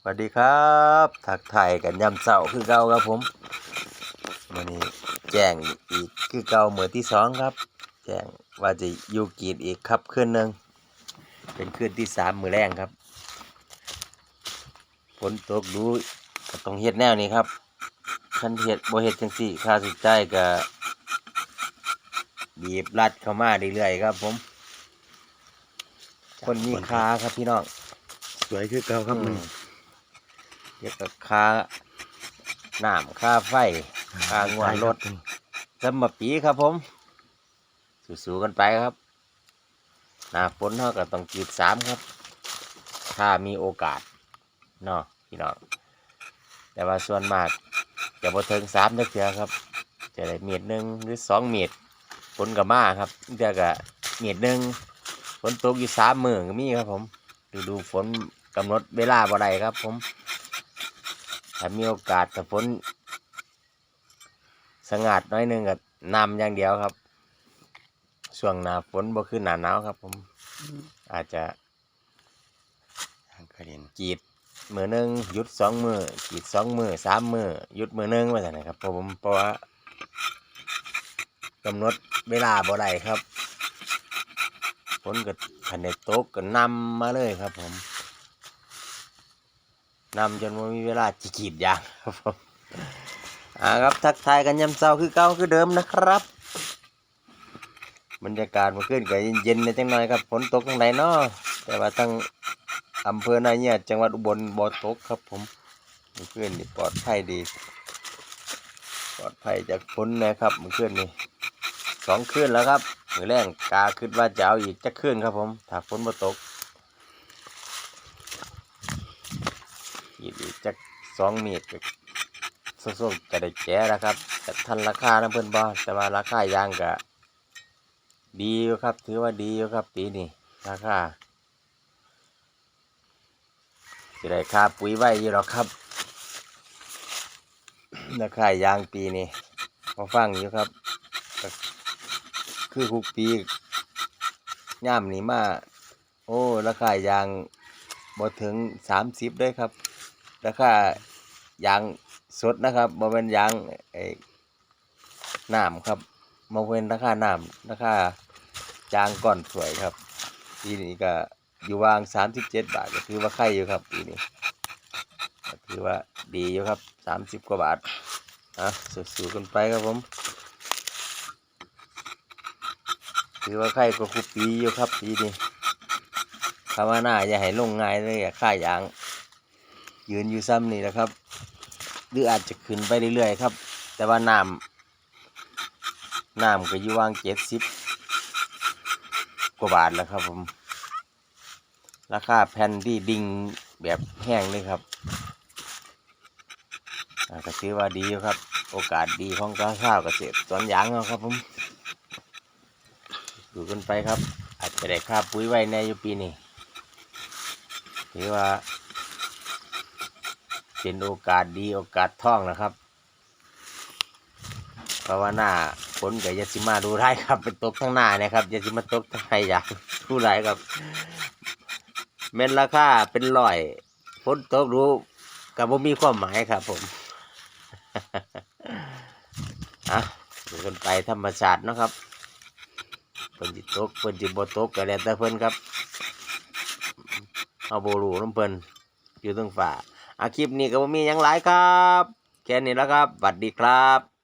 สวัสดีครับทักทายกันยำเสาร์คือเก่าครับผมวันนี้แจ้งอีกคือเก่าเหมือนที่สองครับ แจ้งว่าจะอยู่กรีดอีกครับคืนหนึ่งเป็นคืนที่สามมือแรงครับฝนตกดูก็ต้องเฮ็ดแนวนี้ครับคันเฮ็ดบ่เฮ็ดจังสี่ค่าสุดใจก็บีบรัดเข้ามาเรื่อยๆครับ ผม คนมีค่าครับพี่น้อง สวยคือเก่าครับมัน เกี่ยวกับค่าน้ำค่าไฟค่างวดรถสมมาปีครับผม สู้ๆกันไปครับ หน้าฝนเท่ากับต้องกีดสามครับ ถ้ามีโอกาสเนาะพี่น้องแต่ว่าส่วนมากจะบ่ถึงสามเดือครับ จะได้เมีดหนึ่งหรือสองเมีดฝนกับมาครับเดือกับเมีดหนึ่งฝนตกอยู่สามมือก็มีครับผมดูดูฝนกำหนดเวลาบ่ได้ครับผม ถ้ามีโอกาสถ้าฝนสงัดน้อยหนึงก็นำอย่างเดียวครับช่วงหน้าฝนบ่คือหนาหนาวครับ ผม อาจจะกีดมือหนึ่งหยุดสองมือกีดสองมือสามมือหยุดมือหนึ่งว่าแต่นนะครับเพราะผมเพราะว่ากำหนดเวลาบ่ได้ครับฝนก็ขันในตกก็นำมาเลยครับผม นำจนว่ามีเวลาจะกรีดยางครับผมอ่าครับทักทายกันยามเช้าคือเก่าคือเดิมนะครับบรรยากาศมื่อคืนก็เย็นๆในจังหน่อยครับฝนตกทางไหนเนาะแต่ว่าทั้งอำเภอนาเนี่ยจังหวัดอุบลบ่อตกครับผมมื่อคืนนี่ปลอดภัยดี ปลอดภัยจากฝนนะครับมื่อคืนนี่สองคืนแล้วครับมือแรงกาคิดว่าจะเอาอีกจะคืนครับผมถ้าฝนบ่ตกอีกอีกจัก สองเมตรส่งๆจะได้แก่แล้วครับแต่ทันราคานะเพื่อนบ่แต่ว่าราคายางก็ดีอยู่ครับ ถือว่าดีอยู่ครับปีนี้ราคาสิได้ค่าปุ๋ยไว้อยู่หรอกครับราคายางปีนี้มาฟังอยู่ครับ คือคุกปีย่ามนี้มา โอ้ราคายางบ่ถึงสามสิบเลยครับ ราคา ยางสดนะครับบ่เป็นยางไอ้น้ำครับบ่เป็นราคาน้ำราคายางก่อนสวยครับปีนี้ก็อยู่วางสามสิบเจ็ดบาทก็ถือว่าไข่อยู่ครับปีนี้ก็ถือว่าดีอยู่ครับสามสิบกว่าบาทอะสู้ๆกันไปครับผมถือว่าไข่ก็คุปปีอยู่ครับปีนี้คำว่าหน้าอย่าให้ลงง่ายเลยอะค่ายาง ยืนอยู่ซ้ำนี่นะครับ หรืออาจจะขึ้นไปเรื่อยๆครับ แต่ว่าน้ำน้ำก็อยู่วางเจ็ดสิบกว่าบาทแล้วครับผม ราคาแผ่นที่ดิ่งแบบแห้งเลยครับอ่าก็ถือว่าดีครับ โอกาสดีของกระข้าวเกษตรสวนยางเอาครับผมดูกันไปครับ อาจจะได้ค่าปุ๋ยไว้ในอยู่ปีนี้ถือว่า เป็นโอกาสดีโอกาสท่องนะครับเพราะว่าหน้าฝนกับยาสิมาดูได้ครับเป็นตกข้างหน้าเนะครับยาสิมาตกทางไหอยากดูไรครับเม็นราคาเป็นร้อยฝนตกรู้กับผมมีความหมายครับ ผมอะดูกันไปธรรมชาตินะครับเพิ่นจิตกเพิ่นจิบ่ตกก็แล้วแต่เพิ่นครับ เอาโบรูน้ำเพิ่นอยู่ตรงฝ่า อาคลิปนี้ก็มีอยังหลายครับ แค่นี้แล้วครับสวัสดีครับ